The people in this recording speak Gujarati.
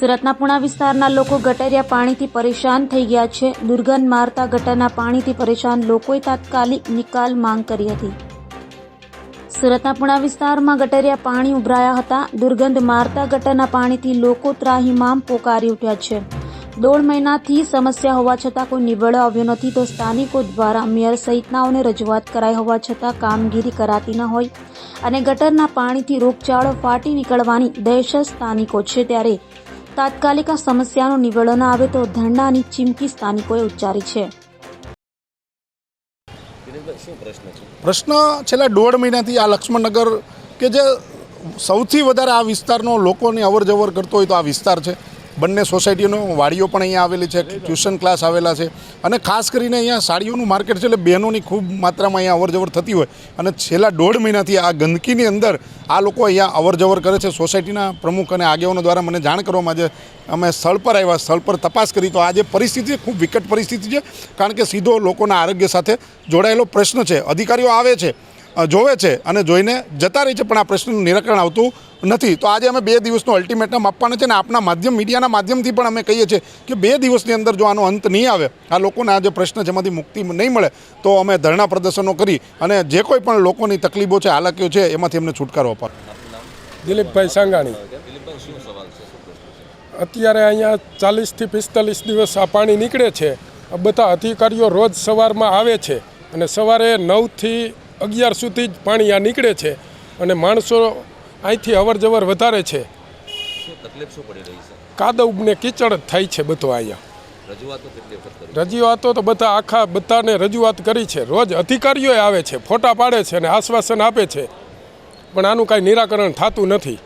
સુરતના પુણા વિસ્તારના લોકો ગટરિયા પાણીથી પરેશાન થઈ ગયા છે. દુર્ગંધ મારતા ગટરના પાણીથી પરેશાન લોકોએ તાત્કાલિક નિકાલ માંગ કરી હતી. સુરતના પુણા વિસ્તારમાં ગટરિયા પાણી ઉભરાયા હતા. દુર્ગંધ મારતા ગટરના પાણીથી લોકો ત્રાહિમામ પોકારી ઉઠ્યા છે. દોઢ મહિનાથી સમસ્યા હોવા છતાં કોઈ નિવેડો આવ્યો નથી તો સ્થાનિકો દ્વારા મેયર સહિતનાઓને રજૂઆત કરાઈ હોવા છતાં કામગીરી કરાતી ન હોય અને ગટરના પાણીથી રોગચાળો ફાટી નીકળવાની દહેશત સ્થાનિકો છે ત્યારે તાત્કાલિક આ સમસ્યાનો નિવેડો ન આવે તો ધરણાની ચીમકી સ્થાનિકોએ ઉચ્ચારી છે. પ્રશ્ન છે? પ્રશ્ન છેલ્લા દોઢ મહિનાથી આ લક્ષ્મણનગર કે જે સૌથી વધારે આ વિસ્તારનો લોકોની અવર જવર કરતો હોય તો આ વિસ્તાર છે. બંને સોસાયટીનો વાડીઓ પણ અહીંયા આવેલી છે, ટ્યુશન ક્લાસ આવેલા છે અને ખાસ કરીને અહીંયા સાડીઓનું માર્કેટ છે એટલે બહેનોની ખૂબ માત્રામાં અહીંયા અવરજવર થતી હોય અને છેલ્લા દોઢ મહિનાથી આ ગંદકીની અંદર આ લોકો અહીંયા અવરજવર કરે છે. સોસાયટીના પ્રમુખ અને આગેવાનો દ્વારા મને જાણ કરવામાં આજે અમે સ્થળ પર આવ્યા, સ્થળ પર તપાસ કરી. તો આ જે પરિસ્થિતિ ખૂબ વિકટ પરિસ્થિતિ છે, કારણ કે સીધો લોકોના આરોગ્ય સાથે જોડાયેલો પ્રશ્ન છે. અધિકારીઓ આવે છે. જોવે છે અને જોઈને જતા રહી છે, પણ આ પ્રશ્નનું નિરાકરણ આવતું નથી. તો આજે અમે બે દિવસનું અલ્ટિમેટમ આપવાનું છે અને આપના માધ્યમ, મીડિયાના માધ્યમથી પણ અમે કહીએ છીએ કે બે દિવસની અંદર જો આનો અંત નહીં આવે, આ લોકોને આ જે પ્રશ્ન છે એમાંથી મુક્તિ નહીં મળે, તો અમે ધરણા પ્રદર્શનો કરી અને જે કોઈ પણ લોકોની તકલીફો છે, હાલાકીઓ છે, એમાંથી અમને છુટકારો અપાવો. દિલીપભાઈ સાંગાણી. અત્યારે અહીંયા ચાલીસથી પિસ્તાલીસ દિવસ આ પાણી નીકળે છે. બધા અધિકારીઓ રોજ સવારમાં આવે છે અને સવારે નવથી અગિયાર સુધી જ પાણી આ નીકળે છે અને માણસો અહીંથી અવર જવર વધારે છે. શું તકલીફ શું પડી રહી છે? કાદવ ને કીચડ જ થાય છે બધો અહીંયા. રજૂઆતો તો બધા આખા બધાને રજૂઆત કરી છે. રોજ અધિકારીઓ આવે છે ફોટા પાડે છે અને આશ્વાસન આપે છે. પણ આનું કાંઈ નિરાકરણ થતું નથી.